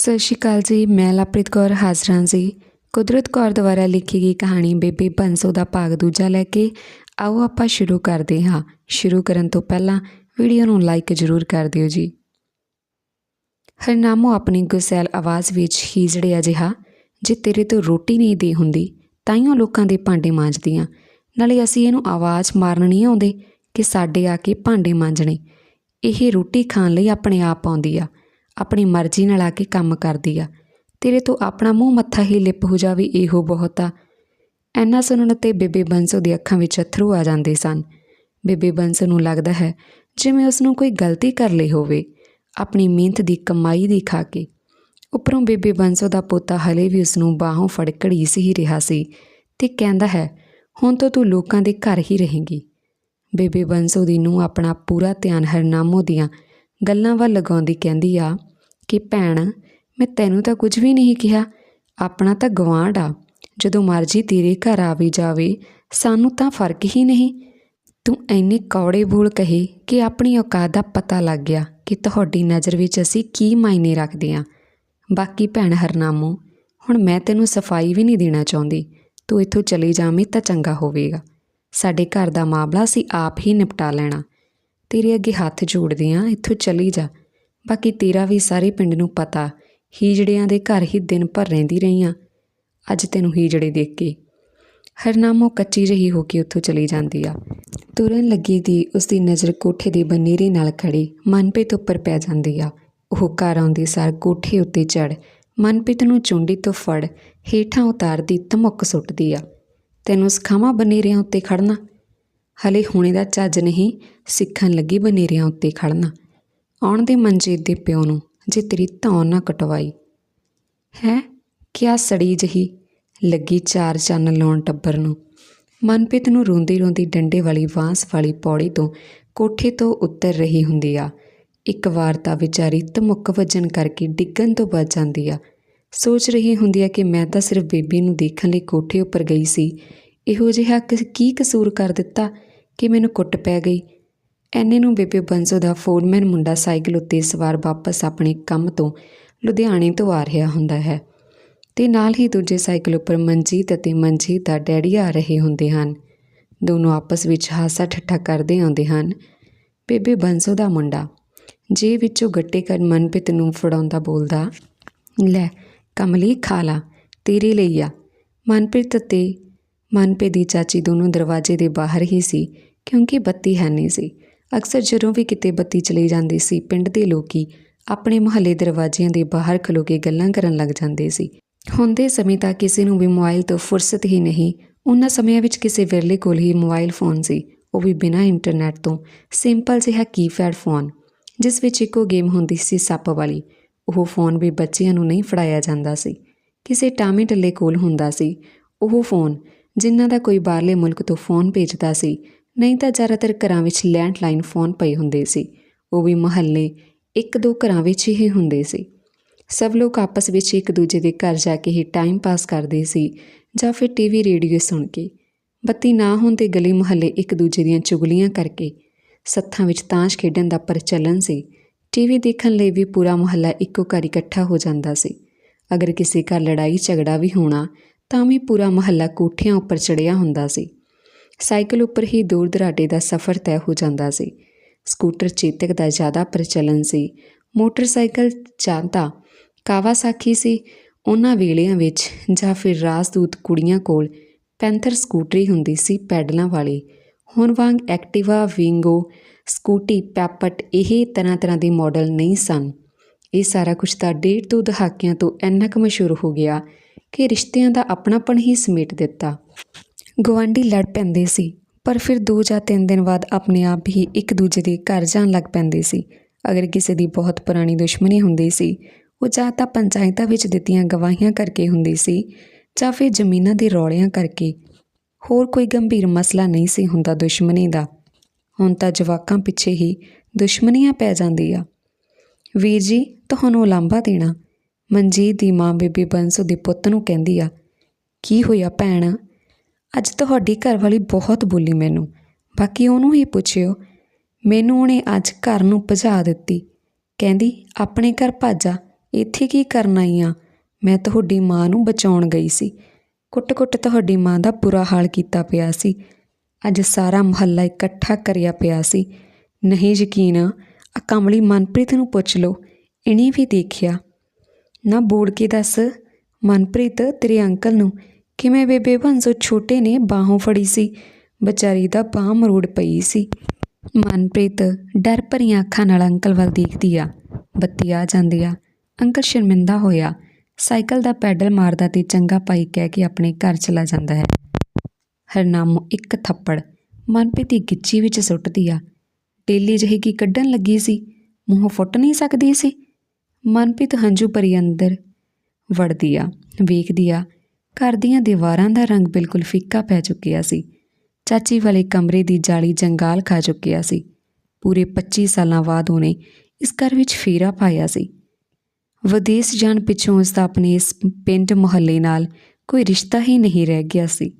ਸਤਿ ਸ਼੍ਰੀ ਅਕਾਲ ਜੀ, ਮੈਂ ਲਵਪ੍ਰੀਤ ਕੌਰ ਹਾਜ਼ਰਾਂ ਜੀ। ਕੁਦਰਤ ਕੌਰ ਦੁਆਰਾ ਲਿਖੀ ਗਈ ਕਹਾਣੀ ਬੇਬੇ ਬੰਸੋ ਦਾ ਭਾਗ ਦੂਜਾ ਲੈ ਕੇ ਆਓ ਆਪਾਂ ਸ਼ੁਰੂ ਕਰਦੇ ਹਾਂ। ਸ਼ੁਰੂ ਕਰਨ ਤੋਂ ਪਹਿਲਾਂ ਵੀਡੀਓ ਨੂੰ ਲਾਈਕ ਜ਼ਰੂਰ ਕਰ ਦਿਓ ਜੀ। ਹਰਨਾਮੋ ਆਪਣੀ ਗੁਸੈਲ ਆਵਾਜ਼ ਵਿੱਚ ਹੀਜੜਿਆ ਜਿਹਾ, ਜੇ ਤੇਰੇ ਤੋਂ ਰੋਟੀ ਨਹੀਂ ਦੇ ਹੁੰਦੀ, ਤਾਈਓ ਲੋਕਾਂ ਦੇ ਭਾਂਡੇ ਮਾਂਜਦੀਆਂ। ਨਾਲੇ ਅਸੀਂ ਇਹਨੂੰ ਆਵਾਜ਼ ਮਾਰਨ ਨਹੀਂ ਆਉਂਦੇ ਕਿ ਸਾਡੇ ਆ ਕੇ ਭਾਂਡੇ ਮਾਂਜਣੇ। ਇਹ ਰੋਟੀ ਖਾਣ ਲਈ ਆਪਣੇ ਆਪ ਆਉਂਦੀ ਆ। ਆਪਣੀ ਮਰਜ਼ੀ ਨਾਲ ਆ ਕੇ ਕੰਮ ਕਰਦੀ ਆ। ਤੇਰੇ ਤੋਂ ਆਪਣਾ ਮੂੰਹ ਮੱਥਾ ਹੀ ਲਿਪ ਹੋ ਜਾਵੇ, ਇਹੋ ਬਹੁਤ ਆ। ਐਨਾ ਸੁਣਨ ਤੇ ਬੇਬੇ ਬੰਸੋ ਦੀ ਅੱਖਾਂ ਵਿੱਚ ਅਥਰੂ ਆ ਜਾਂਦੇ ਸਨ। ਬੇਬੇ ਬੰਸੋ ਨੂੰ ਲੱਗਦਾ ਹੈ, ਜਿਵੇਂ ਉਸ ਨੂੰ ਕੋਈ ਗਲਤੀ ਕਰ ਲਈ ਹੋਵੇ, ਆਪਣੀ ਮਿਹਨਤ ਦੀ ਕਮਾਈ ਦੀ ਖਾ ਕੇ। ਉੱਪਰੋਂ ਬੇਬੇ ਬੰਸੋ ਦਾ ਪੋਤਾ ਹਲੇ ਵੀ ਉਸ ਨੂੰ ਬਾਹੋਂ ਫੜ ਘੜੀਸ ਹੀ ਰਿਹਾ ਸੀ ਤੇ ਕਹਿੰਦਾ ਹੈ, ਹੁਣ ਤੋਂ ਤੂੰ ਲੋਕਾਂ ਦੇ ਘਰ ਹੀ ਰਹੇਂਗੀ। ਬੇਬੇ ਬੰਸੋ ਦੀ ਨੂੰ ਆਪਣਾ ਪੂਰਾ ਧਿਆਨ ਹਰਨਾਮੋ ਦੀਆਂ ਗੱਲਾਂ ਵੱਲ ਲਗਾਉਂਦੀ ਕਹਿੰਦੀ ਆ ਕਿ ਭੈਣ, ਮੈਂ ਤੈਨੂੰ ਤਾਂ ਕੁਝ ਵੀ ਨਹੀਂ ਕਿਹਾ। ਆਪਣਾ ਤਾਂ ਗਵਾਂਢ ਆ। ਜਦੋਂ ਮਰਜ਼ੀ ਤੇਰੇ ਘਰ ਆਵੇ ਜਾਵੇ, ਸਾਨੂੰ ਤਾਂ ਫ਼ਰਕ ਹੀ ਨਹੀਂ। ਤੂੰ ਐਨੇ ਕੌੜੇ ਬੋਲ ਕਹੇ ਕਿ ਆਪਣੀ ਔਕਾਤ ਦਾ ਪਤਾ ਲੱਗ ਗਿਆ ਕਿ ਤੁਹਾਡੀ ਨਜ਼ਰ ਵਿੱਚ ਅਸੀਂ ਕੀ ਮਾਇਨੇ ਰੱਖਦੇ ਹਾਂ ਬਾਕੀ ਭੈਣ ਹਰਨਾਮੋ, ਹੁਣ ਮੈਂ ਤੈਨੂੰ ਸਫ਼ਾਈ ਵੀ ਨਹੀਂ ਦੇਣਾ ਚਾਹੁੰਦੀ। ਤੂੰ ਇੱਥੋਂ ਚਲੀ ਜਾਵੇਂ ਤਾਂ ਚੰਗਾ ਹੋਵੇਗਾ। ਸਾਡੇ ਘਰ ਦਾ ਮਾਮਲਾ ਅਸੀਂ ਆਪ ਹੀ ਨਿਪਟਾ ਲੈਣਾ। ਤੇਰੇ ਅੱਗੇ ਹੱਥ ਜੋੜਦੇ ਆਂ ਇੱਥੋਂ ਚਲੀ ਜਾ। ਬਾਕੀ ਤੇਰਾ ਵੀ ਸਾਰੇ ਪਿੰਡ ਨੂੰ ਪਤਾ, ਹੀਜੜਿਆਂ ਦੇ ਘਰ ਹੀ ਦਿਨ ਭਰ ਰਹਿੰਦੀ ਰਹੀ ਆਂ। ਅੱਜ ਤੈਨੂੰ ਹੀਜੜੇ ਦੇਖ ਕੇ ਹਰਨਾਮੋ ਕੱਚੀ ਰਹੀ ਹੋ ਕੇ ਉੱਥੋਂ ਚਲੀ ਜਾਂਦੀ ਆ। ਤੁਰਨ ਲੱਗੀ ਦੀ ਉਸ ਦੀ ਨਜ਼ਰ ਕੋਠੇ ਦੇ ਬਨੇਰੇ ਨਾਲ ਖੜੀ ਮਨਪ੍ਰੀਤ ਉੱਪਰ ਪੈ ਜਾਂਦੀ ਆ। ਉਹ ਘਰ ਆਉਂਦੀ ਸਾਰ ਕੋਠੇ ਉੱਤੇ ਚੜ ਮਨਪ੍ਰੀਤ ਨੂੰ ਚੁੰਡੀ ਤੋਂ ਫੜ, ਹੇਠਾਂ ਉਤਾਰਦੀ ਧਮਕ ਸੁੱਟਦੀ ਆ। ਤੈਨੂੰ ਸਿਖਾਵਾਂ ਬਨੇਰਿਆਂ ਉੱਤੇ ਖੜਨਾ ਹਲੇ ਹੁਣੇ ਦਾ ਚੱਜ ਨਹੀਂ ਸਿੱਖਣ ਲੱਗੀ ਬਨੇਰਿਆਂ ਉੱਤੇ ਖੜਨਾ। ਆਉਣ ਦੇ ਮੰਜੇ ਦੇ ਪਿਓ ਨੂੰ ਜੇ ਤੇਰੀ ਧੌਣ ਨਾ ਕਟਵਾਈ। ਹੈ? ਕਿਆ ਸੜੀ ਜਹੀ ਲੱਗੀ ਚਾਰ ਚੰਨ ਲਾਉਣ ਟੱਬਰ ਨੂੰ। ਮਨਪ੍ਰੀਤ ਨੂੰ ਰੋਂਦੀ ਰੋਂਦੀ ਡੰਡੇ ਵਾਲੀ ਵਾਂਸ ਵਾਲੀ ਪੌੜੀ ਤੋਂ ਕੋਠੇ ਤੋਂ ਉੱਤਰ ਰਹੀ ਹੁੰਦੀ ਆ। ਇੱਕ ਵਾਰ ਤਾਂ ਵਿਚਾਰੀ ਧਮੁੱਕ ਵੱਜਣ ਕਰਕੇ ਡਿੱਗਣ ਤੋਂ ਬਚ ਜਾਂਦੀ ਆ। ਸੋਚ ਰਹੀ ਹੁੰਦੀ ਆ ਕਿ ਮੈਂ ਤਾਂ ਸਿਰਫ ਬੇਬੀ ਨੂੰ ਦੇਖਣ ਲਈ ਕੋਠੇ ਉੱਪਰ ਗਈ ਸੀ। ਇਹੋ ਜਿਹਾ ਕਿਸ- ਕੀ ਕਸੂਰ ਕਰ ਦਿੱਤਾ? ਕਿ ਮੈਨੂੰ ਕੁੱਟ ਪੈ ਗਈ। ਐਨੇ ਨੂੰ ਬੇਬੇ ਬੰਸੋ ਦਾ ਫੋਰਮੈਨ ਮੁੰਡਾ ਸਾਈਕਲ ਉੱਤੇ ਸਵਾਰ ਵਾਪਸ ਆਪਣੇ ਕੰਮ ਤੋਂ ਲੁਧਿਆਣੇ ਤੋਂ ਆ ਰਿਹਾ ਹੁੰਦਾ ਹੈ ਤੇ ਨਾਲ ਹੀ ਦੂਜੇ ਸਾਈਕਲ ਉੱਪਰ ਮਨਜੀਤ ਅਤੇ ਮਨਜੀਤ ਦਾ ਡੈਡੀ ਆ ਰਹੇ ਹੁੰਦੇ ਹਨ। ਦੋਨੋਂ ਆਪਸ ਵਿੱਚ ਹਾਸਾ ਠੱਠਾ ਕਰਦੇ ਆਉਂਦੇ ਹਨ। ਬੇਬੇ ਬੰਸੋ ਦਾ ਮੁੰਡਾ ਜੇ ਵਿੱਚੋਂ ਗੱਟੇ ਕਰ ਮਨਪ੍ਰੀਤ ਨੂੰ ਫੜਾਉਂਦਾ ਬੋਲਦਾ, ਲੈ ਕਮਲੀ ਖਾ ਲਾ, ਤੇਰੇ ਲਈ ਆ। ਮਨਪ੍ਰੀਤ ਅਤੇ ਮਨਪੇ ਦੀ ਚਾਚੀ ਦੋਨੋਂ ਦਰਵਾਜ਼ੇ ਦੇ ਬਾਹਰ ਹੀ ਸੀ, ਕਿਉਂਕਿ ਬੱਤੀ ਹੈ ਨਹੀਂ ਸੀ। ਅਕਸਰ ਜਦੋਂ ਵੀ ਕਿਤੇ ਬੱਤੀ ਚਲੀ ਜਾਂਦੀ ਸੀ, ਪਿੰਡ ਦੇ ਲੋਕੀ ਆਪਣੇ ਮੁਹੱਲੇ ਦਰਵਾਜ਼ਿਆਂ ਦੇ ਬਾਹਰ ਖਲੋ ਕੇ ਗੱਲਾਂ ਕਰਨ ਲੱਗ ਜਾਂਦੇ ਸੀ। ਹੁੰਦੇ ਸਮੇਂ ਤਾਂ ਕਿਸੇ ਨੂੰ ਵੀ ਮੋਬਾਈਲ ਤੋਂ ਫੁਰਸਤ ਹੀ ਨਹੀਂ, ਉਹਨਾਂ ਸਮਿਆਂ ਵਿੱਚ ਕਿਸੇ ਵਿਰਲੇ ਕੋਲ ਹੀ ਮੋਬਾਈਲ ਫੋਨ ਸੀ। ਉਹ ਵੀ ਬਿਨਾਂ ਇੰਟਰਨੈਟ ਤੋਂ ਸਿੰਪਲ ਜਿਹਾ ਕੀਪੈਡ ਫੋਨ, ਜਿਸ ਵਿੱਚ ਇੱਕੋ ਗੇਮ ਹੁੰਦੀ ਸੀ ਸੱਪ ਵਾਲੀ। ਉਹ ਫੋਨ ਵੀ ਬੱਚਿਆਂ ਨੂੰ ਨਹੀਂ ਫੜਾਇਆ ਜਾਂਦਾ ਸੀ। ਕਿਸੇ ਟਾਮੇ ਟੱਲੇ ਕੋਲ ਹੁੰਦਾ ਸੀ। ਉਹ ਫੋਨ ਜਿਨ੍ਹਾਂ ਦਾ ਕੋਈ ਬਾਹਰਲੇ ਮੁਲਕ ਤੋਂ ਫੋਨ ਭੇਜਦਾ ਸੀ, ਨਹੀਂ ਤਾਂ ਜ਼ਿਆਦਾਤਰ ਘਰਾਂ ਵਿੱਚ ਲੈਂਡਲਾਈਨ ਫੋਨ ਪਏ ਹੁੰਦੇ ਸੀ। ਉਹ ਵੀ ਮਹੱਲੇ ਇੱਕ ਦੋ ਘਰਾਂ ਵਿੱਚ ਹੀ ਹੁੰਦੇ ਸੀ। ਸਭ ਲੋਕ ਆਪਸ ਵਿੱਚ ਇੱਕ ਦੂਜੇ ਦੇ ਘਰ ਜਾ ਕੇ ਹੀ ਟਾਈਮ ਪਾਸ ਕਰਦੇ ਸੀ ਜਾਂ ਫਿਰ ਟੀਵੀ ਰੇਡੀਓ ਸੁਣ ਕੇ। ਬੱਤੀ ਨਾ ਹੋਣ ਤੇ ਗਲੀ ਮੁਹੱਲੇ ਇੱਕ ਦੂਜੇ ਦੀਆਂ ਚੁਗਲੀਆਂ ਕਰਕੇ ਸੱਥਾਂ ਵਿੱਚ ਤਾਸ਼ ਖੇਡਣ ਦਾ ਪ੍ਰਚਲਨ ਸੀ। ਟੀਵੀ ਦੇਖਣ ਲਈ ਵੀ ਪੂਰਾ ਮੁਹੱਲਾ ਇੱਕੋ ਘਰ ਇਕੱਠਾ ਹੋ ਜਾਂਦਾ ਸੀ। ਅਗਰ ਕਿਸੇ ਘਰ ਲੜਾਈ ਝਗੜਾ ਵੀ ਹੋਣਾ ਤਾਂ ਵੀ ਪੂਰਾ ਮਹੱਲਾ ਕੋਠਿਆਂ ਉੱਪਰ ਚੜਿਆ ਹੁੰਦਾ ਸੀ। ਸਾਈਕਲ ਉੱਪਰ ਹੀ ਦੂਰ ਦਰਾਡੇ ਦਾ ਸਫ਼ਰ ਤੈਅ ਹੋ ਜਾਂਦਾ ਸੀ। ਸਕੂਟਰ ਚੇਤਕ ਦਾ ਜ਼ਿਆਦਾ ਪ੍ਰਚਲਨ ਸੀ। ਮੋਟਰਸਾਈਕਲ ਜਾਂ ਤਾਂ ਕਾਵਾਸਾਕੀ ਸੀ। ਉਹਨਾਂ ਵੇਲਿਆਂ ਵਿੱਚ ਜਾਂ ਫਿਰ ਰਾਜਦੂਤ ਕੁੜੀਆਂ ਕੋਲ ਪੈਂਥਰ ਸਕੂਟਰੀ ਹੁੰਦੀ ਸੀ ਪੈਡਲਾਂ ਵਾਲੀ। ਹੁਣ ਵਾਂਗ ਐਕਟਿਵਾ, ਵਿੰਗੋ, ਸਕੂਟੀ, ਪੈਪਟ ਇਹ ਤਰ੍ਹਾਂ ਤਰ੍ਹਾਂ ਦੇ ਮਾਡਲ ਨਹੀਂ ਸਨ। ਇਹ ਸਾਰਾ ਕੁਝ ਤਾਂ ਡੇਢ ਦੋ ਦਹਾਕਿਆਂ ਤੋਂ ਇੰਨਾ ਕੁ ਮਸ਼ਹੂਰ ਹੋ ਗਿਆ ਕਿ ਰਿਸ਼ਤਿਆਂ ਦਾ ਆਪਣਾਪਣ ਹੀ ਸਮੇਟ ਦਿੱਤਾ। ਗਵਾਂਢੀ ਲੜ ਪੈਂਦੇ ਸੀ, ਪਰ ਫਿਰ ਦੋ ਜਾਂ ਤਿੰਨ ਦਿਨ ਬਾਅਦ ਆਪਣੇ ਆਪ ਹੀ ਇੱਕ ਦੂਜੇ ਦੇ ਘਰ ਜਾਣ ਲੱਗ ਪੈਂਦੇ ਸੀ। ਅਗਰ ਕਿਸੇ ਦੀ ਬਹੁਤ ਪੁਰਾਣੀ ਦੁਸ਼ਮਣੀ ਹੁੰਦੀ ਸੀ, ਉਹ ਜਾਂ ਤਾਂ ਪੰਚਾਇਤਾਂ ਵਿੱਚ ਦਿੱਤੀਆਂ ਗਵਾਹੀਆਂ ਕਰਕੇ ਹੁੰਦੀ ਸੀ, ਜਾਂ ਫਿਰ ਜ਼ਮੀਨਾਂ ਦੇ ਰੌਲਿਆਂ ਕਰਕੇ। ਹੋਰ ਕੋਈ ਗੰਭੀਰ ਮਸਲਾ ਨਹੀਂ ਸੀ ਹੁੰਦਾ ਦੁਸ਼ਮਣੀ ਦਾ। ਹੁਣ ਤਾਂ ਜਵਾਕਾਂ ਪਿੱਛੇ ਹੀ ਦੁਸ਼ਮਣੀਆਂ ਪੈ ਜਾਂਦੀ ਆ ਵੀਰ ਜੀ, ਤੁਹਾਨੂੰ ਲਾਂਭਾ ਦੇਣਾ। ਮਨਜੀਤ ਦੀ ਮਾਂ ਬੀਬੀ ਬੰਸੋ ਦੇ ਪੁੱਤ ਨੂੰ ਕਹਿੰਦੀ ਆ, ਕੀ ਹੋਇਆ ਭੈਣ? ਅੱਜ ਤੁਹਾਡੀ ਘਰਵਾਲੀ ਬਹੁਤ ਬੋਲੀ ਮੈਨੂੰ। ਬਾਕੀ ਉਹਨੂੰ ਹੀ ਪੁੱਛਿਓ। ਮੈਨੂੰ ਉਹਨੇ ਅੱਜ ਘਰ ਨੂੰ ਭਜਾ ਦਿੱਤੀ। ਕਹਿੰਦੀ, ਆਪਣੇ ਘਰ ਭਾਜਾ, ਇੱਥੇ ਕੀ ਕਰਨ ਆਈ ਆ? ਮੈਂ ਤੁਹਾਡੀ ਮਾਂ ਨੂੰ ਬਚਾਉਣ ਗਈ ਸੀ। ਕੁੱਟ-ਕੁੱਟ ਤੁਹਾਡੀ ਮਾਂ ਦਾ ਬੁਰਾ ਹਾਲ ਕੀਤਾ ਪਿਆ ਸੀ। ਅੱਜ ਸਾਰਾ ਮੁਹੱਲਾ ਇਕੱਠਾ ਕਰਿਆ ਪਿਆ ਸੀ। ਨਹੀਂ ਯਕੀਨ ਆ ਕਮਲੀ ਮਨਪ੍ਰੀਤ ਨੂੰ ਪੁੱਛ ਲਓ। ਇਹਨੇ ਵੀ ਦੇਖਿਆ। ਨਾ ਬੋਲ ਕੇ ਦੱਸ, ਮਨਪ੍ਰੀਤ ਤੇਰੇ ਅੰਕਲ ਨੂੰ, ਕਿਵੇਂ ਬੇਬੇ ਬੰਸੋ ਛੋਟੇ ਨੇ ਬਾਹੋਂ ਫੜੀ ਸੀ, ਵਿਚਾਰੀ ਦਾ ਬਾਹ ਮਰੋੜ ਪਈ ਸੀ। ਮਨਪ੍ਰੀਤ ਡਰ ਭਰੀਆਂ ਅੱਖਾਂ ਨਾਲ ਅੰਕਲ ਵੱਲ ਦੇਖਦੀ ਆ, ਬੱਤੀ ਆ ਜਾਂਦੀ ਆ। ਅੰਕਲ ਸ਼ਰਮਿੰਦਾ ਹੋਇਆ, ਸਾਈਕਲ ਦਾ ਪੈਡਲ ਮਾਰਦਾ ਤੇ ਚੰਗਾ ਪਾਈ ਕਹਿ ਕੇ ਆਪਣੇ ਘਰ ਚਲਾ ਜਾਂਦਾ ਹੈ। ਹਰਨਾਮੋ ਇੱਕ ਥੱਪੜ, ਮਨਪ੍ਰੀਤ ਦੀ ਗਿੱਚੀ ਵਿੱਚ ਸੁੱਟਦੀ ਆ। ਡੇਲੀ ਜਿਹੀ ਕੀ ਕੱਢਣ ਲੱਗੀ ਸੀ, ਮੂੰਹ ਫੁੱਟ ਨਹੀਂ ਸਕਦੀ ਸੀ? ਮਨਪ੍ਰੀਤ ਹੰਝੂ ਭਰੀ ਅੰਦਰ ਵੜਦੀ ਆ ਵੇਖਦੀ ਆ ਘਰ ਦੀਆਂ ਦੀਵਾਰਾਂ ਦਾ ਰੰਗ ਬਿਲਕੁਲ ਫਿੱਕਾ ਪੈ ਚੁੱਕਿਆ ਸੀ। ਚਾਚੀ ਵਾਲੇ ਕਮਰੇ ਦੀ ਜਾਲੀ ਜੰਗਾਲ ਖਾ ਚੁੱਕਿਆ ਸੀ। ਪੂਰੇ 25 ਸਾਲਾਂ ਬਾਅਦ ਉਹਨੇ ਇਸ ਘਰ ਵਿੱਚ ਫੇਰਾ ਪਾਇਆ ਸੀ। ਵਿਦੇਸ਼ ਜਾਣ ਪਿੱਛੋਂ ਉਸ ਦਾ ਆਪਣੇ ਇਸ ਪਿੰਡ ਮੁਹੱਲੇ ਨਾਲ ਕੋਈ ਰਿਸ਼ਤਾ ਹੀ ਨਹੀਂ ਰਹਿ ਗਿਆ ਸੀ।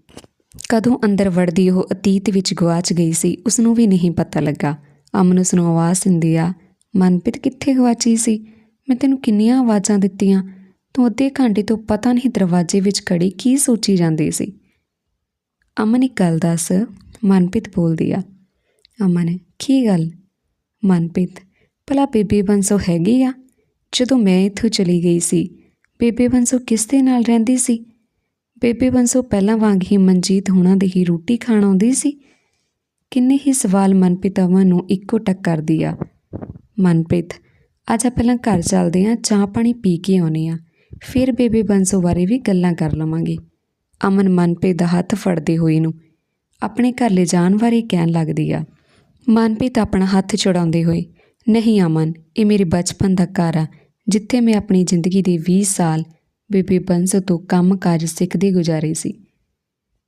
ਕਦੋਂ ਅੰਦਰ ਵੜਦੀ ਉਹ ਅਤੀਤ ਵਿੱਚ ਗਵਾਚ ਗਈ ਸੀ ਉਸ ਨੂੰ ਵੀ ਨਹੀਂ ਪਤਾ ਲੱਗਾ। ਅਮਨ ਉਸ ਨੂੰ ਆਵਾਜ਼ ਦਿੰਦੀ ਆ, ਮਨਪ੍ਰੀਤ ਕਿੱਥੇ ਗਵਾਚੀ ਸੀ? ਮੈਂ ਤੈਨੂੰ ਕਿੰਨੀਆਂ ਆਵਾਜ਼ਾਂ ਦਿੱਤੀਆਂ। ਤੂੰ ਅੱਧੇ ਘੰਟੇ ਤੋਂ ਪਤਾ ਨਹੀਂ ਦਰਵਾਜ਼ੇ ਵਿੱਚ ਖੜੀ ਕੀ ਸੋਚੀ ਜਾਂਦੀ ਸੀ। ਅਮਨ ਇੱਕ ਗੱਲ ਦੱਸ, ਮਨਪ੍ਰੀਤ ਬੋਲਦੀ ਆ। ਅਮਨ, ਕੀ ਗੱਲ? ਮਨਪ੍ਰੀਤ, ਭਲਾ ਬੇਬੇ ਬੰਸੋ ਹੈਗੀ ਆ? ਜਦੋਂ ਮੈਂ ਇੱਥੋਂ ਚਲੀ ਗਈ ਸੀ, ਬੇਬੇ ਬੰਸੋ ਕਿਸ ਦੇ ਨਾਲ ਰਹਿੰਦੀ ਸੀ? ਬੇਬੇ ਬੰਸੋ ਪਹਿਲਾਂ ਵਾਂਗ ਹੀ ਮਨਜੀਤ ਹੁਣਾਂ ਦੀ ਹੀ ਰੋਟੀ ਖਾਣ ਆਉਂਦੀ ਸੀ? ਕਿੰਨੇ ਹੀ ਸਵਾਲ ਮਨਪ੍ਰੀਤ ਅਮਨ ਨੂੰ ਇੱਕੋ ਟੱਕ ਕਰਦੀ ਆ। ਮਨਪ੍ਰੀਤ ਅੱਜ ਆ ਪਹਿਲਾਂ ਘਰ ਚੱਲਦੇ ਆ ਚਾਹ ਪਾਣੀ ਪੀ ਕੇ ਆਉਨੇ ਆ ਫਿਰ ਬੇਬੇ ਬੰਸੋ ਬਾਰੇ ਵੀ ਗੱਲਾਂ ਕਰ ਲਵਾਂਗੇ। ਅਮਨ ਮਨਪ੍ਰੀਤ ਦਾ ਹੱਥ ਫੜਦੇ ਹੋਏ ਨੂੰ ਆਪਣੇ ਘਰ ਲੈ ਜਾਣ ਬਾਰੇ ਕਹਿਣ ਲੱਗਦੀ ਆ। ਮਨਪ੍ਰੀਤ ਆਪਣਾ ਹੱਥ ਛੁਡਾਉਂਦੇ ਹੋਏ, ਨਹੀਂ ਅਮਨ, ਇਹ ਮੇਰੇ ਬਚਪਨ ਦਾ ਘਰ ਆ, ਜਿੱਥੇ ਮੈਂ ਆਪਣੀ ਜ਼ਿੰਦਗੀ ਦੇ 20 ਸਾਲ ਬੇਬੇ ਬੰਸੋ ਤੋਂ ਕੰਮ ਕਾਜ ਸਿੱਖਦੇ ਗੁਜ਼ਾਰੇ ਸੀ।